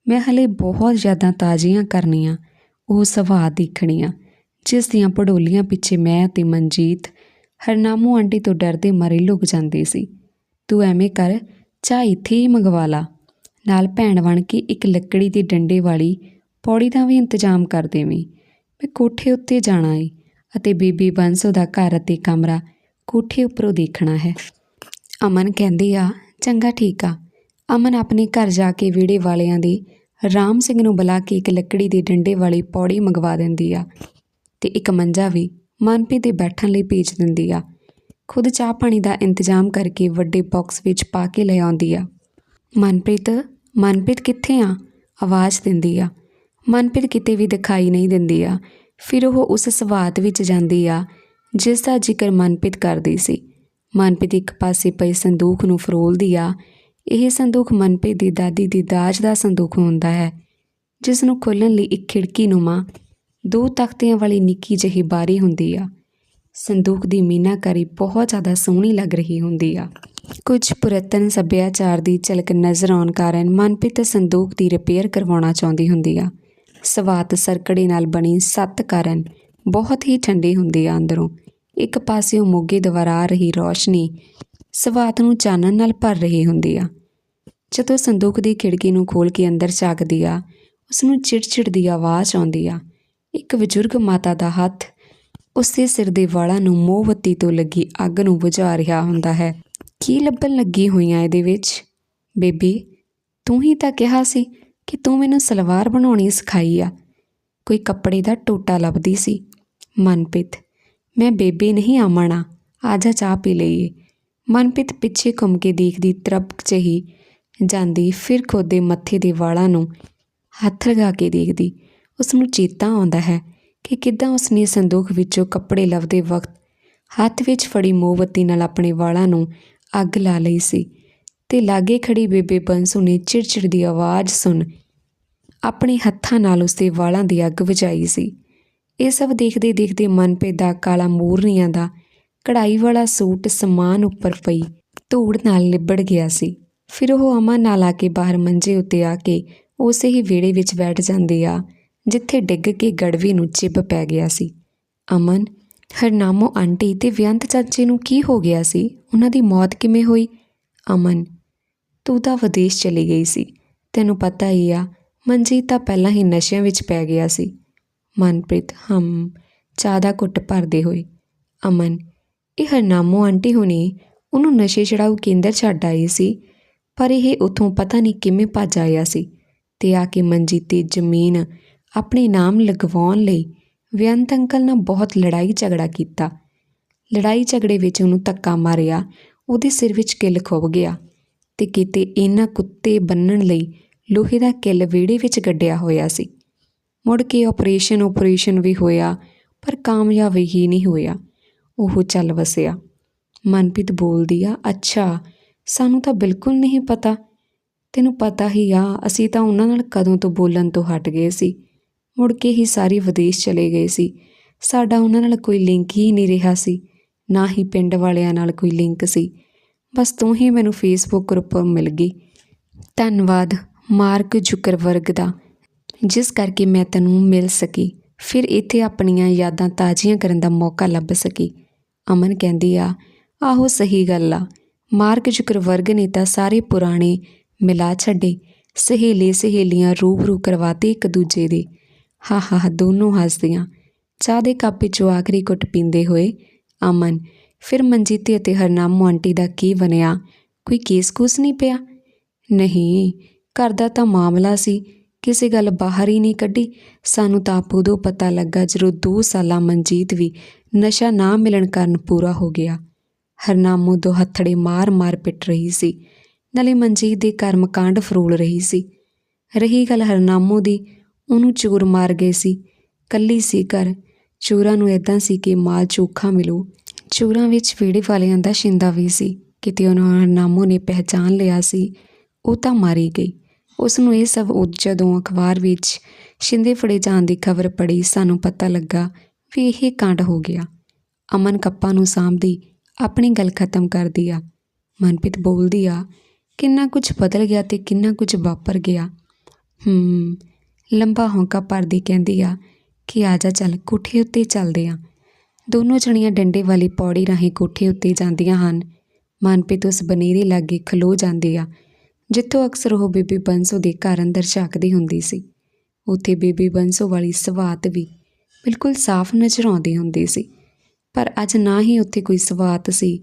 ਮੈਂ ਹਲੇ ਬਹੁਤ ਜ਼ਿਆਦਾ ਤਾਜ਼ੀਆਂ ਕਰਨੀਆਂ, ਉਹ ਸੁਭਾਅ ਦੇਖਣੀਆਂ, ਜਿਸ ਦੀਆਂ ਪੜੋਲੀਆਂ ਪਿੱਛੇ ਮੈਂ ਤੇ ਮਨਜੀਤ ਹਰਨਾਮੂ ਆਂਟੀ ਤੋਂ ਡਰਦੇ ਮਰੇ ਲੁਕ ਜਾਂਦੀ ਸੀ। ਤੂੰ ਐਵੇਂ ਕਰ, ਚਾਹ ਇੱਥੇ ਹੀ ਮੰਗਵਾ ਲਾ। ਨਾਲ ਭੈਣ ਬਣ ਕੇ ਇੱਕ ਲੱਕੜੀ ਦੇ ਡੰਡੇ ਵਾਲੀ ਪੌੜੀ ਦਾ ਵੀ ਇੰਤਜ਼ਾਮ ਕਰ ਦੇਵੀਂ। ਮੈਂ ਕੋਠੇ ਉੱਤੇ ਜਾਣਾ ਏ ਅਤੇ ਬੀਬੀ ਬੰਸੋ ਦਾ ਘਰ ਅਤੇ ਕਮਰਾ ਕੋਠੇ ਉੱਪਰੋਂ ਦੇਖਣਾ ਹੈ। ਅਮਨ ਕਹਿੰਦੀ ਆ, ਚੰਗਾ ਠੀਕ ਆ। ਅਮਨ ਆਪਣੇ ਘਰ ਜਾ ਕੇ ਵਿਹੜੇ ਵਾਲਿਆਂ ਦੇ ਰਾਮ ਸਿੰਘ ਨੂੰ ਬੁਲਾ ਕੇ ਇੱਕ ਲੱਕੜੀ ਦੇ ਡੰਡੇ ਵਾਲੀ ਪੌੜੀ ਮੰਗਵਾ ਦਿੰਦੀ ਆ ਤੇ ਇੱਕ ਮੰਜਾ ਵੀ ਮਨਪ੍ਰੀਤ ਦੇ ਬੈਠਣ ਲਈ ਭੇਜ ਦਿੰਦੀ ਆ। ਖੁਦ ਚਾਹ ਪਾਣੀ ਦਾ ਇੰਤਜ਼ਾਮ ਕਰਕੇ ਵੱਡੇ ਬਾਕਸ ਵਿੱਚ ਪਾ ਕੇ ਲੈ ਆਉਂਦੀ ਆ। ਮਨਪ੍ਰੀਤ ਮਨਪ੍ਰੀਤ ਕਿੱਥੇ ਆ? ਆਵਾਜ਼ ਦਿੰਦੀ ਆ। ਮਨਪ੍ਰੀਤ ਕਿਤੇ ਵੀ ਦਿਖਾਈ ਨਹੀਂ ਦਿੰਦੀ ਆ। ਫਿਰ ਉਹ ਉਸ ਸਵਾਤ ਵਿੱਚ ਜਾਂਦੀ ਆ, ਜਿਸ ਦਾ ਜ਼ਿਕਰ ਮਨਪ੍ਰੀਤ ਕਰਦੀ ਸੀ। ਮਨਪ੍ਰੀਤ ਇੱਕ ਪਾਸੇ ਪਈ ਸੰਦੂਖ ਨੂੰ ਫਰੋਲਦੀ ਆ। ਇਹ ਸੰਦੂਖ ਮਨਪ੍ਰੀਤ ਦੀ ਦਾਦੀ ਦੀ ਦਾਜ ਦਾ ਸੰਦੂਖ ਹੁੰਦਾ ਹੈ, ਜਿਸ ਨੂੰ ਖੋਲ੍ਹਣ ਲਈ ਇੱਕ ਖਿੜਕੀ ਨੂੰਮਾ ਦੋ ਤਖਤਿਆਂ ਵਾਲੀ ਨਿੱਕੀ ਜਿਹੀ ਬਾਰੀ ਹੁੰਦੀ ਆ। ਸੰਦੂਕ ਦੀ ਮੀਨਾਕਾਰੀ ਬਹੁਤ ਜ਼ਿਆਦਾ ਸੋਹਣੀ ਲੱਗ ਰਹੀ ਹੁੰਦੀ ਆ। ਕੁਝ ਪੁਰਾਤਨ ਸੱਭਿਆਚਾਰ ਦੀ ਝਲਕ ਨਜ਼ਰ ਆਉਣ ਕਾਰਨ ਮਨਪ੍ਰੀਤ ਸੰਦੂਕ ਦੀ ਰਿਪੇਅਰ ਕਰਵਾਉਣਾ ਚਾਹੁੰਦੀ ਹੁੰਦੀ ਆ। ਸਵਾਤ ਸਰਕੜੇ ਨਾਲ ਬਣੀ ਸੱਤ ਕਾਰਨ ਬਹੁਤ ਹੀ ਠੰਡੀ ਹੁੰਦੀ ਆ ਅੰਦਰੋਂ। ਇੱਕ ਪਾਸਿਓਂ ਮੋਗੇ ਦੁਆਰਾ ਆ ਰਹੀ ਰੋਸ਼ਨੀ ਸਵਾਤ ਨੂੰ ਚਾਨਣ ਨਾਲ ਭਰ ਰਹੀ ਹੁੰਦੀ ਆ। ਜਦੋਂ ਸੰਦੂਕ ਦੀ ਖਿੜਕੀ ਨੂੰ ਖੋਲ ਕੇ ਅੰਦਰ ਝਾਕਦੀ ਆ ਉਸ ਨੂੰ ਚਿੜਚਿੜ ਦੀ ਆਵਾਜ਼ ਆਉਂਦੀ ਆ। ਇੱਕ ਬਜ਼ੁਰਗ ਮਾਤਾ ਦਾ ਹੱਥ ਉਸੇ ਸਿਰ ਦੇ ਵਾਲਾਂ ਨੂੰ ਮੋਮਬੱਤੀ ਤੋਂ ਲੱਗੀ ਅੱਗ ਨੂੰ ਬੁਝਾ ਰਿਹਾ ਹੁੰਦਾ ਹੈ। ਕੀ ਲੱਭਣ ਲੱਗੀ ਹੋਈਆਂ ਇਹਦੇ ਵਿੱਚ? ਬੇਬੀ, ਤੂੰ ਹੀ ਤਾਂ ਕਿਹਾ ਸੀ ਕਿ ਤੂੰ ਮੈਨੂੰ ਸਲਵਾਰ ਬਣਾਉਣੀ ਸਿਖਾਈ ਆ। ਕੋਈ ਕੱਪੜੇ ਦਾ ਟੋਟਾ ਲੱਭਦੀ ਸੀ। ਮਨਪ੍ਰੀਤ, ਮੈਂ ਬੇਬੇ ਨਹੀਂ ਆਮਣਾ ਆਜਾ ਚਾਹ ਪੀ ਲਈਏ। ਮਨਪ੍ਰੀਤ ਪਿੱਛੇ ਘੁੰਮ ਕੇ ਦੇਖਦੀ ਤਰਪਕ ਜਿਹੀ ਜਾਂਦੀ ਫਿਰ ਖੁਦ ਦੇ ਮੱਥੇ ਦੇ ਵਾਲਾਂ ਨੂੰ ਹੱਥ ਲਗਾ ਕੇ ਦੇਖਦੀ। ਉਸ ਨੂੰ ਚੇਤਾ ਆਉਂਦਾ ਹੈ ਕਿ ਕਿੱਦਾਂ ਉਸਨੇ ਸੰਦੂਖ ਵਿੱਚੋਂ ਕੱਪੜੇ ਲੱਭਦੇ ਵਕਤ ਹੱਥ ਵਿੱਚ ਫੜੀ ਮੋਮਬੱਤੀ ਨਾਲ ਆਪਣੇ ਵਾਲਾਂ ਨੂੰ ਅੱਗ ਲਾ ਲਈ ਸੀ ਤੇ ਲਾਗੇ ਖੜੀ ਬੇਬੇ ਬੰਸੂ ਨੇ ਚਿੜਚਿੜ ਦੀ ਆਵਾਜ਼ ਸੁਣ ਆਪਣੇ ਹੱਥਾਂ ਨਾਲ ਉਸਦੇ ਵਾਲਾਂ ਦੀ ਅੱਗ ਵਜਾਈ ਸੀ। ਇਹ ਸਭ ਦੇਖਦੇ ਦੇਖਦੇ ਮਨਪ੍ਰੀਤ ਦਾ ਕਾਲਾ ਮੂਰਨੀਆਂ ਦਾ ਕਢਾਈ ਵਾਲਾ ਸੂਟ ਸਮਾਨ ਉੱਪਰ ਪਈ ਧੂੜ ਨਾਲ ਲਿਬੜ ਗਿਆ ਸੀ। ਫਿਰ ਉਹ ਅਮਨ ਨਾਲ ਆ ਕੇ ਬਾਹਰ ਮੰਜੇ ਉੱਤੇ ਆ ਕੇ ਉਸੇ ਹੀ ਵਿਹੜੇ ਵਿੱਚ ਬੈਠ ਜਾਂਦੀ ਆ। ਜਿੱਥੇ ਡਿੱਗ ਕੇ ਗੜਵੀ ਨੂੰ ਚਿੱਬ ਪੈ ਗਿਆ ਸੀ। ਅਮਨ, ਹਰਨਾਮੋ ਆਂਟੀ ਤੇ ਵਿਅੰਤ ਚਾਚੇ ਨੂੰ ਕੀ ਹੋ ਗਿਆ ਸੀ? ਉਹਨਾਂ ਦੀ ਮੌਤ ਕਿਵੇਂ ਹੋਈ? ਅਮਨ, ਤੂੰ ਤਾਂ ਵਿਦੇਸ਼ ਚਲੀ ਗਈ ਸੀ। ਤੈਨੂੰ ਪਤਾ ਹੀ ਆ, ਮਨਜੀਤ ਤਾਂ ਪਹਿਲਾਂ ਹੀ ਨਸ਼ਿਆਂ ਵਿੱਚ ਪੈ ਗਿਆ ਸੀ। ਮਨਪ੍ਰੀਤ, ਹਮ, ਚਾਹ ਦਾ ਘੁੱਟ ਭਰਦੇ ਹੋਏ। ਅਮਨ, ਇਹ ਹਰਨਾਮੋ ਆਂਟੀ ਹੁਣੀ ਉਹਨੂੰ ਨਸ਼ੇ ਛਡਾਊ ਕੇਂਦਰ ਛੱਡ ਆਈ ਸੀ, ਪਰ ਇਹ ਉਥੋਂ ਪਤਾ ਨਹੀਂ ਕਿਵੇਂ ਭੱਜ ਆਇਆ ਸੀ ਤੇ ਆ ਕੇ ਮਨਜੀਤ ਦੀ ਜ਼ਮੀਨ ਆਪਣੇ ਨਾਮ ਲਗਵਾਉਣ ਲਈ ਬੇਅੰਤ ਅੰਕਲ ਨਾਲ ਬਹੁਤ ਲੜਾਈ ਝਗੜਾ ਕੀਤਾ। ਲੜਾਈ ਝਗੜੇ ਵਿੱਚ ਉਹਨੂੰ ਧੱਕਾ ਮਾਰਿਆ, ਉਹਦੇ ਸਿਰ ਵਿੱਚ ਕਿੱਲ ਖੁੱਭ ਗਿਆ ਤੇ ਕਿਤੇ ਇਹਨਾਂ ਕੁੱਤੇ ਬੰਨਣ ਲਈ ਲੋਹੇ ਦਾ ਕਿੱਲ ਵਿਹੜੇ ਵਿੱਚ ਗੱਡਿਆ ਹੋਇਆ ਸੀ। ਮੁੜ ਕੇ ਆਪਰੇਸ਼ਨ ਆਪਰੇਸ਼ਨ ਵੀ ਹੋਇਆ, ਪਰ ਕਾਮਯਾਬ ਹੀ ਨਹੀਂ ਹੋਇਆ। ਉਹ ਚੱਲ ਵਸਿਆ। ਮਨਪ੍ਰੀਤ ਬੋਲਦੀ ਆ, ਅੱਛਾ, ਸਾਨੂੰ ਤਾਂ ਬਿਲਕੁਲ ਨਹੀਂ ਪਤਾ। ਤੈਨੂੰ ਪਤਾ ਹੀ ਆ, ਅਸੀਂ ਤਾਂ ਉਹਨਾਂ ਨਾਲ ਕਦੋਂ ਤੋਂ ਬੋਲਣ ਤੋਂ ਹਟ ਗਏ ਸੀ। ਮੁੜ ਕੇ ਹੀ ਸਾਰੇ ਵਿਦੇਸ਼ ਚਲੇ ਗਏ ਸੀ। ਸਾਡਾ ਉਹਨਾਂ ਨਾਲ ਕੋਈ ਲਿੰਕ ਹੀ ਨਹੀਂ ਰਿਹਾ ਸੀ, ਨਾ ਹੀ ਪਿੰਡ ਵਾਲਿਆਂ ਨਾਲ ਕੋਈ ਲਿੰਕ ਸੀ। ਬਸ ਤੂੰ ਹੀ ਮੈਨੂੰ ਫੇਸਬੁੱਕ ਗਰੁੱਪ ਮਿਲ ਗਈ ਧੰਨਵਾਦ, ਮਾਰਕ ਜ਼ੁਕਰਬਰਗ ਦਾ। ਜਿਸ ਕਰਕੇ ਮੈਂ ਤੈਨੂੰ ਮਿਲ ਸਕੀ, ਫਿਰ ਇੱਥੇ ਆਪਣੀਆਂ ਯਾਦਾਂ ਤਾਜ਼ੀਆਂ ਕਰਨ ਦਾ ਮੌਕਾ ਲੱਭ ਸਕੀ। ਅਮਨ ਕਹਿੰਦੀ ਆ, ਆਹੋ, ਸਹੀ ਗੱਲ ਆ। ਮਾਰਕ ਜ਼ੁਕਰਬਰਗ ਨੇ ਤਾਂ ਸਾਰੇ ਪੁਰਾਣੇ ਮਿਲਾ ਛੱਡੇ ਸਹੇਲੇ ਸਹੇਲੀਆਂ ਰੂਬਰੂ ਕਰਵਾਤੇ ਇੱਕ ਦੂਜੇ ਦੇ। ਹਾ ਹਾ ਦੋਨੋਂ ਹੱਸਦੀਆਂ। ਚਾਹ ਦੇ ਕੱਪ ਵਿੱਚੋਂ ਆਖਰੀ ਘੁੱਟ ਪੀਂਦੇ ਹੋਏ ਅਮਨ, ਫਿਰ ਮਨਜੀਤ ਅਤੇ ਹਰਨਾਮ ਆਂਟੀ ਦਾ ਕੀ ਬਣਿਆ? ਕੋਈ ਕੇਸ ਕੂਸ ਨਹੀਂ ਪਿਆ? ਨਹੀਂ, ਘਰ ਦਾ ਤਾਂ ਮਾਮਲਾ ਸੀ। ਕਿਸੇ ਗੱਲ ਬਾਹਰ ਹੀ ਨਹੀਂ ਕੱਢੀ। ਸਾਨੂੰ ਤਾਂ ਆਪ ਉਦੋਂ ਪਤਾ ਲੱਗਾ ਜਦੋਂ 2 ਸਾਲਾਂ ਮਨਜੀਤ ਵੀ ਨਸ਼ਾ ਨਾ ਮਿਲਣ ਕਾਰਨ ਪੂਰਾ ਹੋ ਗਿਆ। ਹਰਨਾਮੋ ਦੋ ਹੱਥੜੇ ਮਾਰ-ਮਾਰ ਪਿੱਟ ਰਹੀ ਸੀ। ਨਾਲੇ ਮਨਜੀਤ ਦੇ ਕਰਮ ਕਾਂਡ ਫਰੋਲ ਰਹੀ ਸੀ। ਰਹੀ ਗੱਲ ਹਰਨਾਮੋ ਦੀ ਉਹਨੂੰ ਚੋਰ ਮਾਰ ਗਏ ਸੀ। ਕੱਲੀ ਸੀ ਘਰ। ਚੋਰਾਂ ਨੂੰ ਇਦਾਂ ਸੀ ਕਿ ਮਾਲ ਚੋਖਾ ਮਿਲੂ। ਚੋਰਾਂ ਵਿੱਚ ਵਿਹੜੇ ਵਾਲਿਆਂ ਦਾ ਸ਼ਿੰਦਾ ਵੀ ਸੀ। ਕਿਤੇ ਉਹਨਾਂ ਹਰਨਾਮੋ ਨੇ ਪਹਿਚਾਨ ਲਿਆ ਸੀ, ਉਹ ਤਾਂ ਮਾਰੀ ਗਈ। ਉਸ ਨੂੰ ਇਹ ਸਭ ਜਦੋਂ ਅਖਬਾਰ ਵਿੱਚ ਸ਼ਿੰਦੇ ਫੜੇ ਜਾਣ ਦੀ ਖਬਰ ਪੜੀ ਸਾਨੂੰ ਪਤਾ ਲੱਗਾ ਵੀ ਇਹ ਕਾਂਡ ਹੋ ਗਿਆ। ਅਮਨ ਕੱਪਾ ਨੂੰ ਸਾਂਭਦੀ, ਆਪਣੀ ਗੱਲ ਖਤਮ ਕਰਦੀ ਆ। ਮਨਪ੍ਰੀਤ ਬੋਲਦੀ ਆ, ਕਿੰਨਾ ਕੁਝ ਬਦਲ ਗਿਆ ਤੇ ਕਿੰਨਾ ਕੁਝ ਵਾਪਰ ਗਿਆ। ਹੂੰ ਲੰਬਾ ਹੌਂਕਾ ਭਰਦੀ ਕਹਿੰਦੀ ਆ ਕਿ ਆ ਜਾ ਚੱਲ, ਕੋਠੇ ਉੱਤੇ ਚੱਲਦੇ ਆ। ਦੋਨੋਂ ਜਣੀਆਂ ਡੰਡੇ ਵਾਲੀ ਪੌੜੀ ਰਾਹੀਂ ਕੋਠੇ ਉੱਤੇ ਜਾਂਦੀਆਂ ਹਨ। ਮਨਪ੍ਰੀਤ ਉਸ ਬਨੇਰੇ ਲਾਗੇ ਖਲੋ ਜਾਂਦੀ ਆ, ਜਿੱਥੋਂ ਅਕਸਰ ਉਹ ਬੀਬੀ ਬੰਸੋ ਦੇ ਘਰ ਅੰਦਰ ਝਾਕਦੀ ਹੁੰਦੀ ਸੀ। ਉੱਥੇ ਬੀਬੀ ਬੰਸੋ ਵਾਲੀ ਸਵਾਤ ਵੀ ਬਿਲਕੁਲ ਸਾਫ਼ ਨਜ਼ਰ ਆਉਂਦੀ ਹੁੰਦੀ ਸੀ, ਪਰ ਅੱਜ ਨਾ ਹੀ ਉੱਥੇ ਕੋਈ ਸਵਾਤ ਸੀ।